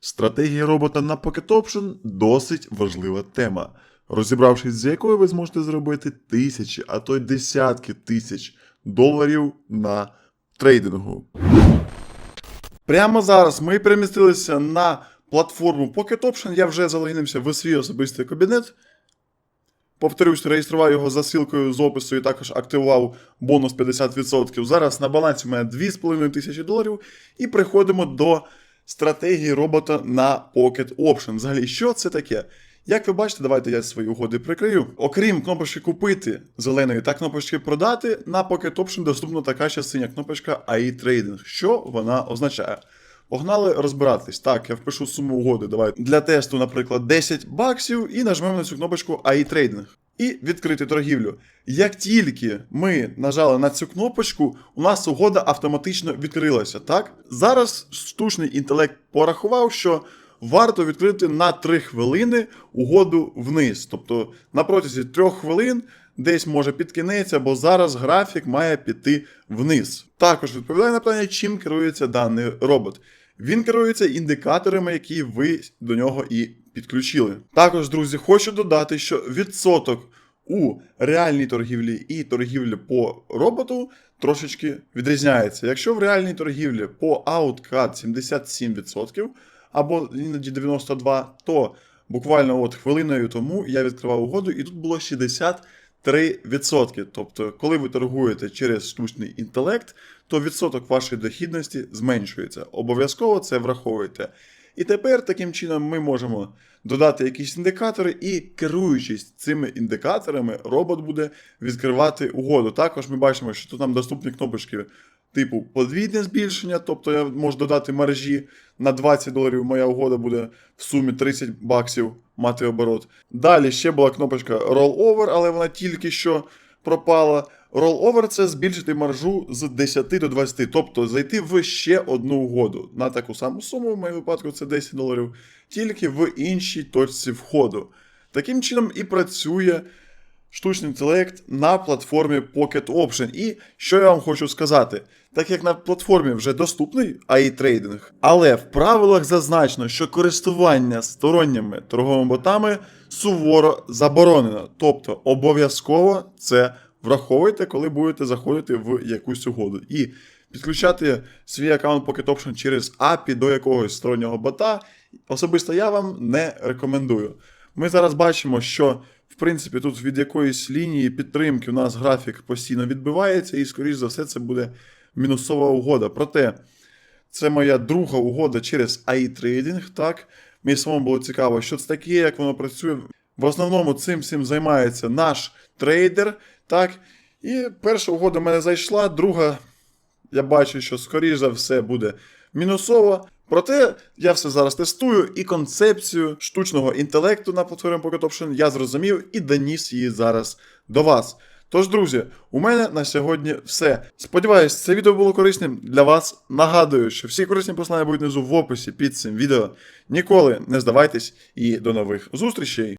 Стратегія робота на Pocket Option досить важлива тема, розібравшись з якою ви зможете зробити тисячі, а то й десятки тисяч доларів на трейдингу. Прямо зараз ми перемістилися на платформу Pocket Option. Я вже залогінився в свій особистий кабінет. Повторюсь, реєстрував його за ссылкою з опису і також активував бонус 50%. Зараз на балансі у мене 2,5 тисячі доларів. І переходимо до стратегії робота на Pocket Option. Взагалі, що це таке? Як ви бачите, давайте я свої угоди прикрию. Окрім кнопочки купити зеленої та кнопочки продати, на Pocket Option доступна така ще синя кнопочка AI Trading. Що вона означає? Погнали розбиратись. Так, я впишу суму угоди. Давай для тесту, наприклад, 10 баксів, і нажмемо на цю кнопочку AI Trading. І відкрити торгівлю. Як тільки ми нажали на цю кнопочку, у нас угода автоматично відкрилася. Так? Зараз штучний інтелект порахував, що варто відкрити на 3 хвилини угоду вниз. Тобто на протязі 3 хвилин десь може під кінець, або зараз графік має піти вниз. Також відповідає на питання, чим керується даний робот. Він керується індикаторами, які ви до нього і підключили. Також, друзі, хочу додати, що відсоток у реальній торгівлі і торгівлі по роботу трошечки відрізняється. Якщо в реальній торгівлі по Outcut 77% або іноді 92%, то буквально от хвилиною тому я відкривав угоду, і тут було 60 3%. Тобто, коли ви торгуєте через штучний інтелект, то відсоток вашої дохідності зменшується. Обов'язково це враховуйте. І тепер таким чином ми можемо додати якісь індикатори, і керуючись цими індикаторами, робот буде відкривати угоду. Також ми бачимо, що тут нам доступні кнопочки типу подвійне збільшення, тобто я можу додати мережі на 20 доларів, моя угода буде в сумі 30 баксів мати оборот. Далі ще була кнопочка Rollover, але вона тільки що пропала. Rollover – це збільшити маржу з 10 до 20, тобто зайти в ще одну угоду на таку саму суму, в моєму випадку це 10 доларів, тільки в іншій точці входу. Таким чином і працює штучний інтелект на платформі Pocket Option. І що я вам хочу сказати, так як на платформі вже доступний AI трейдинг, але в правилах зазначено, що користування сторонніми торговими ботами суворо заборонено. Тобто обов'язково це враховуйте, коли будете заходити в якусь угоду. І підключати свій аккаунт Pocket Option через API до якогось стороннього бота. Особисто я вам не рекомендую. Ми зараз бачимо, що в принципі тут від якоїсь лінії підтримки у нас графік постійно відбивається, і, скоріш за все, це буде мінусова угода. Проте це моя друга угода через AI Trading. Так, мені самому було цікаво, що це таке, як воно працює. В основному цим всім займається наш трейдер. Так, і перша угода в мене зайшла, друга, я бачу, що скоріш за все буде мінусова. Проте я все зараз тестую і концепцію штучного інтелекту на платформі Pocket Option я зрозумів і доніс її зараз до вас. Тож, друзі, у мене на сьогодні все. Сподіваюсь, це відео було корисним для вас. Нагадую, що всі корисні послання будуть внизу в описі під цим відео. Ніколи не здавайтесь і до нових зустрічей!